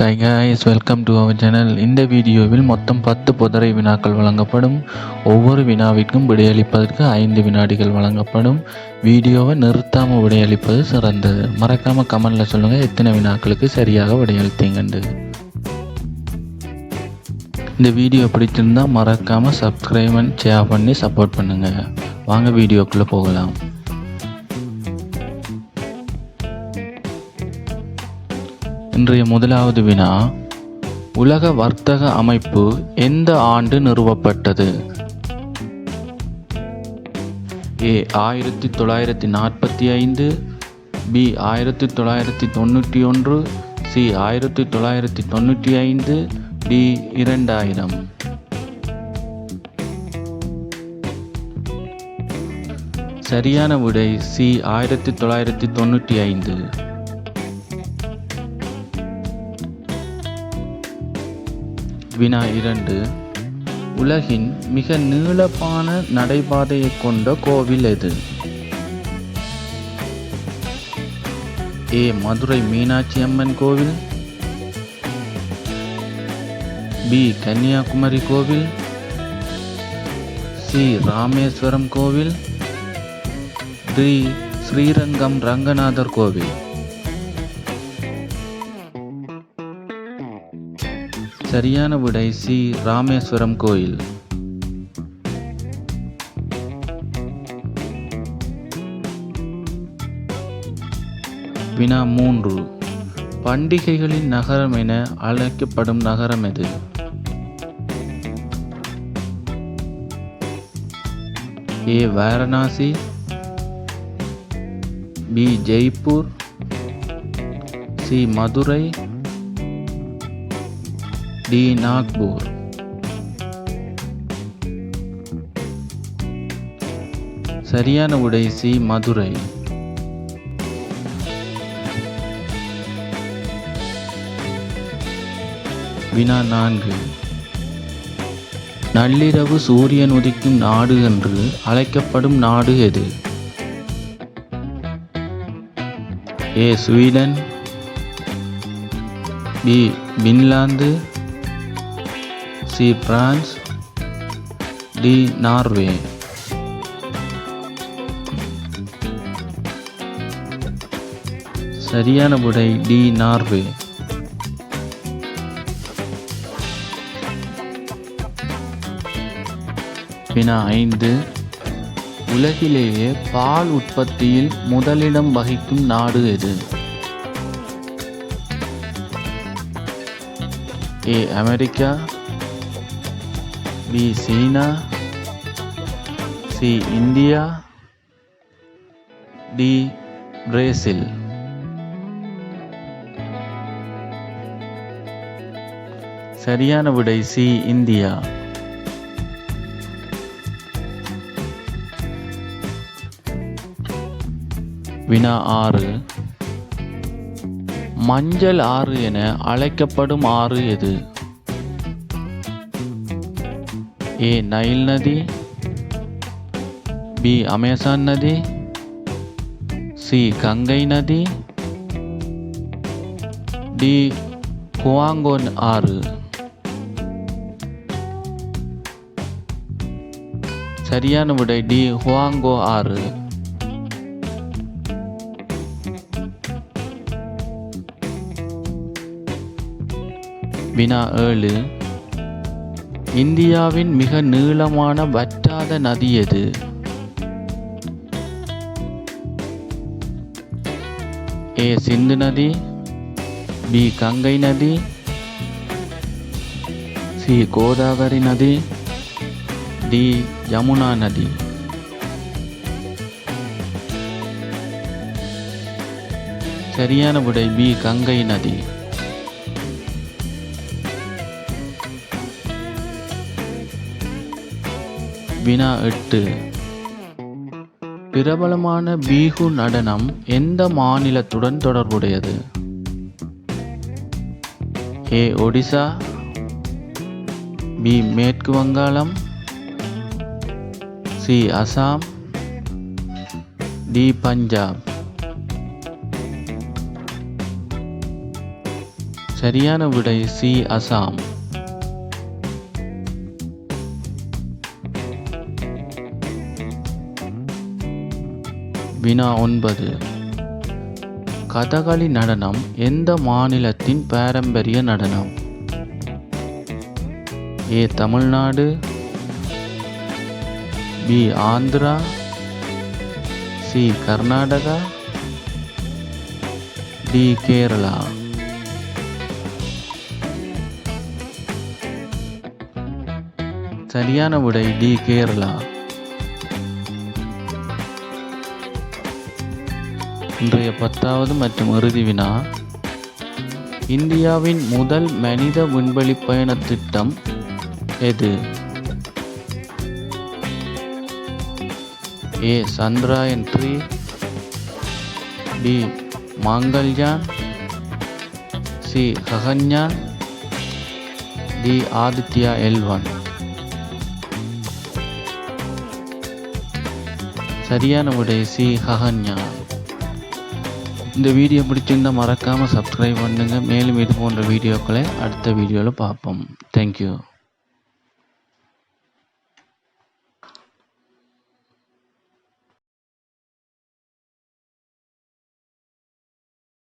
Hi guys welcome to our channel இந்த வீடியோவில் மொத்தம் பத்து புதரை வினாக்கள் வழங்கப்படும். ஒவ்வொரு வினாவிற்கும் விடையளிப்பதற்கு ஐந்து வினாடிகள் வழங்கப்படும். வீடியோவை நிறுத்தாமல் விடையளிப்பது சிறந்தது. மறக்காமல் கமெண்டில் சொல்லுங்கள் எத்தனை வினாக்களுக்கு சரியாக விடையளித்தீங்கண்டு. இந்த வீடியோ பிடிச்சிருந்தா மறக்காமல் சப்ஸ்கிரைப் அண்ட் ஷேர் பண்ணி சப்போர்ட் பண்ணுங்கள் வாங்க வீடியோக்குள்ளே போகலாம். இன்றைய முதலாவது வினா உலக வர்த்தக அமைப்பு எந்த ஆண்டு நிறுவப்பட்டது? ஏ ஆயிரத்தி தொள்ளாயிரத்தி நாற்பத்தி ஐந்து பி ஆயிரத்தி தொள்ளாயிரத்தி தொண்ணூற்றி ஒன்று சி ஆயிரத்தி தொள்ளாயிரத்தி தொண்ணூற்றி ஐந்து டி இரண்டாயிரம். சரியான விடை சி ஆயிரத்தி தொள்ளாயிரத்தி தொண்ணூற்றி ஐந்து. வினா இரண்டு. உலகின் மிக நீளமான நடைபாதையை கொண்ட கோவில் எது? ஏ. மதுரை மீனாட்சி அம்மன் கோவில். பி. கன்னியாகுமரி கோவில். சி. ராமேஸ்வரம் கோவில். டி. ஸ்ரீரங்கம் ரங்கநாதர் கோவில். சரியான விடை சி ராமேஸ்வரம் கோயில். வினா மூன்று. பண்டிகைகளின் நகரம் என அழைக்கப்படும் நகரம் எது? A Varanasi B Jaipur C Madurai D Nagpur. சரியான விடை சி மதுரை. வினா நான்கு. நள்ளிரவு சூரியன் உதிக்கும் நாடு என்று அழைக்கப்படும் நாடு எது? A Sweden. B Finland. C France D Norway. சரியான விடை டி நார்வே. வினா ஐந்து. உலகிலேயே பால் உற்பத்தியில் முதலிடம் வகிக்கும் நாடு எது? A America B China C India D Brazil. சரியான விடை சி இந்தியா. வினா ஆறு. மஞ்சள் ஆறு என அழைக்கப்படும் ஆறு எது? ఏ నైల్ నది బి அமேசான் నది సి గంగై నది டி குவாங்கோன் ஆறு சரியான விடை டி ஹுவாங்கோ ஆறு வினா ஏழு. இந்தியாவின் மிக நீளமான வற்றாத நதி எது? ஏ சிந்து நதி பி கங்கை நதி சி கோதாவரி நதி டி யமுனா நதி. சரியான விடை பி கங்கை நதி. வினா எட்டு பிரபலமான பீகு நடனம் எந்த மாநிலத்துடன் தொடர்புடையது? ஏ ஒடிசா. பி மேற்கு வங்காளம். சி அசாம். டி பஞ்சாப். சரியான விடை சி அசாம். வினா ஒன்பது. கதகளி நடனம் எந்த மாநிலத்தின் பாரம்பரிய நடனம்? A Tamil Nadu. B Andhra. C Karnataka. D Kerala. சரியான விடை டி கேரளா. இன்றைய பத்தாவது மற்றும் இறுதி வினா. இந்தியாவின் முதல் மனித விண்வெளி பயண திட்டம் எது? A. Chandrayaan three D Mangalyaan C. Gaganyaan D. Aditya L one. சரியான விடை சி. ஹகன்யான் இந்த வீடியோ பிடிச்சிருந்தா மறக்காமல் சப்ஸ்கிரைப் பண்ணுங்கள் மேலும் இது போன்ற வீடியோக்களை அடுத்த வீடியோவில் பார்ப்போம். தேங்க்யூ